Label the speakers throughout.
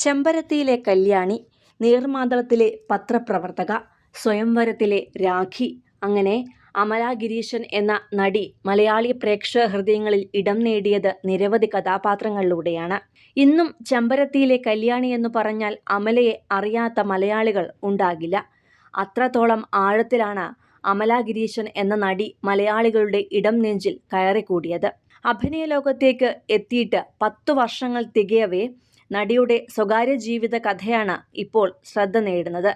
Speaker 1: ചെമ്പരത്തിയിലെ കല്യാണി നീർമാതളത്തിലെ പത്രപ്രവർത്തക സ്വയംവരത്തിലെ രാഖി അങ്ങനെ അമല ഗിരീശൻ എന്ന നടി മലയാളി പ്രേക്ഷക ഹൃദയങ്ങളിൽ ഇടം നേടിയത് നിരവധി കഥാപാത്രങ്ങളിലൂടെയാണ്. ഇന്നും ചെമ്പരത്തിയിലെ കല്യാണി എന്ന് പറഞ്ഞാൽ അമലയെ അറിയാത്ത മലയാളികൾ ഉണ്ടാകില്ല. അത്രത്തോളം ആഴത്തിലാണ് അമല ഗിരീശൻ എന്ന നടി മലയാളികളുടെ ഇടം നെഞ്ചിൽ കയറിക്കൂടിയത്. അഭിനയ ലോകത്തേക്ക് എത്തിയിട്ട് പത്തു വർഷങ്ങൾ തികയവേ നടിയുടെ സ്വകാര്യ ജീവിത കഥയാണ് ഇപ്പോൾ ശ്രദ്ധ നേടുന്നത്.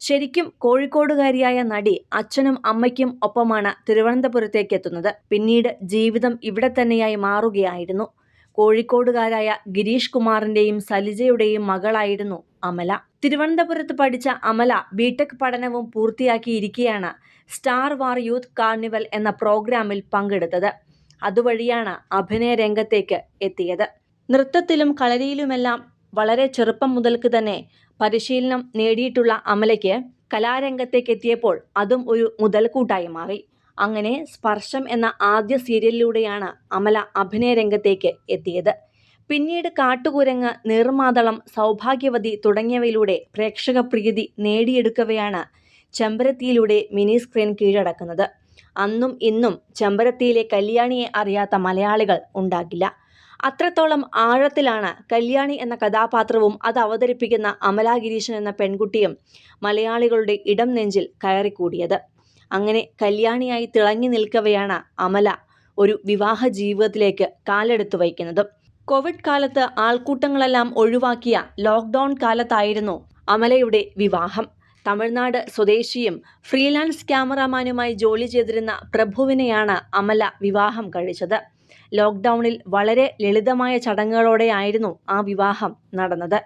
Speaker 1: ശരിക്കും കോഴിക്കോടുകാരിയായ നടി അച്ഛനും അമ്മയ്ക്കും ഒപ്പമാണ് തിരുവനന്തപുരത്തേക്ക് എത്തുന്നത്. പിന്നീട് ജീവിതം ഇവിടെ തന്നെയായി മാറുകയായിരുന്നു. കോഴിക്കോടുകാരായ ഗിരീഷ് കുമാറിന്റെയും സലിജയുടെയും മകളായിരുന്നു അമല. തിരുവനന്തപുരത്ത് പഠിച്ച അമല ബിടെക് പഠനവും പൂർത്തിയാക്കിയിരിക്കെയാണ് സ്റ്റാർ വാർ യൂത്ത് കാർണിവൽ എന്ന പ്രോഗ്രാമിൽ പങ്കെടുത്തത്. അതുവഴിയാണ് അഭിനയ രംഗത്തേക്ക് എത്തിയത്. നൃത്തത്തിലും കളരിയിലുമെല്ലാം വളരെ ചെറുപ്പം മുതൽക്ക് തന്നെ പരിശീലനം നേടിയിട്ടുള്ള അമലയ്ക്ക് കലാരംഗത്തേക്ക് എത്തിയപ്പോൾ അതും ഒരു മുതൽക്കൂട്ടായി മാറി. അങ്ങനെ സ്പർശം എന്ന ആദ്യ സീരിയലിലൂടെയാണ് അമല അഭിനയ രംഗത്തേക്ക് എത്തിയത്. പിന്നീട് കാട്ടുകുരങ്ങ് നീർമാതളം സൗഭാഗ്യവതി തുടങ്ങിയവയിലൂടെ പ്രേക്ഷക പ്രീതി നേടിയെടുക്കവെയാണ് ചെമ്പരത്തിയിലൂടെ മിനി സ്ക്രീൻ കീഴടക്കുന്നത്. അന്നും ഇന്നും ചെമ്പരത്തിയിലെ കല്യാണിയെ അറിയാത്ത മലയാളികൾ ഉണ്ടാകില്ല. അത്രത്തോളം ആഴത്തിലാണ് കല്യാണി എന്ന കഥാപാത്രവും അത് അവതരിപ്പിക്കുന്ന അമല ഗിരീശൻ എന്ന പെൺകുട്ടിയും മലയാളികളുടെ ഇടം നെഞ്ചിൽ കയറിക്കൂടിയത്. അങ്ങനെ കല്യാണിയായി തിളങ്ങി നിൽക്കവെയാണ് അമല ഒരു വിവാഹ ജീവിതത്തിലേക്ക് കാലെടുത്തു വയ്ക്കുന്നത്. കോവിഡ് കാലത്ത് ആൾക്കൂട്ടങ്ങളെല്ലാം ഒഴിവാക്കിയ ലോക്ക്ഡൗൺ കാലത്തായിരുന്നു അമലയുടെ വിവാഹം. തമിഴ്നാട് സ്വദേശിയും ഫ്രീലാൻസ് ക്യാമറാമാനുമായി ജോലി ചെയ്തിരുന്ന പ്രഭുവിനെയാണ് അമല വിവാഹം കഴിച്ചത്. ലോക്ക്ഡൗണിൽ വളരെ ലളിതമായ ചടങ്ങുകളോടെയായിരുന്നു ആ വിവാഹം നടന്നത്.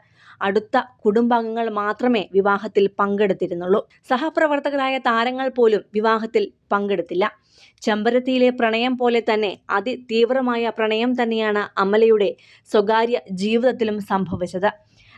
Speaker 1: അടുത്ത കുടുംബാംഗങ്ങൾ മാത്രമേ വിവാഹത്തിൽ പങ്കെടുത്തിരുന്നുള്ളൂ. സഹപ്രവർത്തകരായ താരങ്ങൾ പോലും വിവാഹത്തിൽ പങ്കെടുത്തില്ല. ചെമ്പരത്തിയിലെ പ്രണയം പോലെ തന്നെ അതിതീവ്രമായ പ്രണയം തന്നെയാണ് അമലയുടെ സ്വകാര്യ ജീവിതത്തിലും സംഭവിച്ചത്.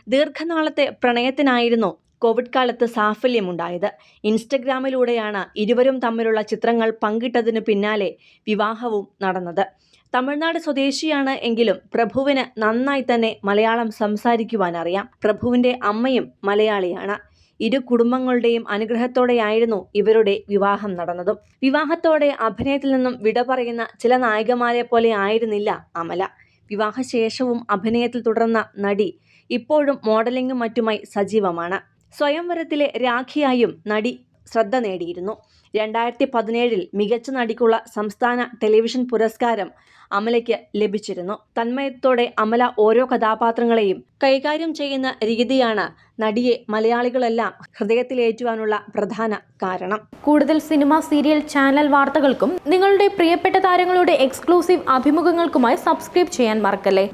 Speaker 1: ദീർഘനാളത്തെ പ്രണയത്തിനായിരുന്നു കോവിഡ് കാലത്ത് സാഫല്യമുണ്ടായത്. ഇൻസ്റ്റഗ്രാമിലൂടെയാണ് ഇരുവരും തമ്മിലുള്ള ചിത്രങ്ങൾ പങ്കിട്ടതിനു പിന്നാലെ വിവാഹവും നടന്നത്. തമിഴ്നാട് സ്വദേശിയാണ് എങ്കിലും പ്രഭുവിന് നന്നായി തന്നെ മലയാളം സംസാരിക്കുവാൻ അറിയാം പ്രഭുവിന്റെ അമ്മയും മലയാളിയാണ്. ഇരു കുടുംബങ്ങളുടെയും അനുഗ്രഹത്തോടെയായിരുന്നു ഇവരുടെ വിവാഹം നടന്നതും. വിവാഹത്തോടെ അഭിനയത്തിൽ നിന്നും വിട പറയുന്ന ചില നായികമാരെ പോലെ ആയിരുന്നില്ല അമല. വിവാഹശേഷവും അഭിനയത്തിൽ തുടർന്ന നടി ഇപ്പോഴും മോഡലിംഗും മറ്റുമായി സജീവമാണ്. സ്വയംവരത്തിലെ രാഖിയായും നടി ശ്രദ്ധ നേടിയിരുന്നു. രണ്ടായിരത്തി പതിനേഴിൽ മികച്ച നടിക്കുള്ള സംസ്ഥാന ടെലിവിഷൻ പുരസ്കാരം അമലയ്ക്ക് ലഭിച്ചിരുന്നു. തന്മയത്തോടെ അമല ഓരോ കഥാപാത്രങ്ങളെയും കൈകാര്യം ചെയ്യുന്ന രീതിയാണ് നടിയെ മലയാളികളെല്ലാം ഹൃദയത്തിലേറ്റുവാനുള്ള പ്രധാന കാരണം.
Speaker 2: കൂടുതൽ സിനിമ സീരിയൽ ചാനൽ വാർത്തകൾക്കും നിങ്ങളുടെ പ്രിയപ്പെട്ട താരങ്ങളുടെ എക്സ്ക്ലൂസീവ് അഭിമുഖങ്ങൾക്കുമായി സബ്സ്ക്രൈബ് ചെയ്യാൻ മറക്കല്ലേ?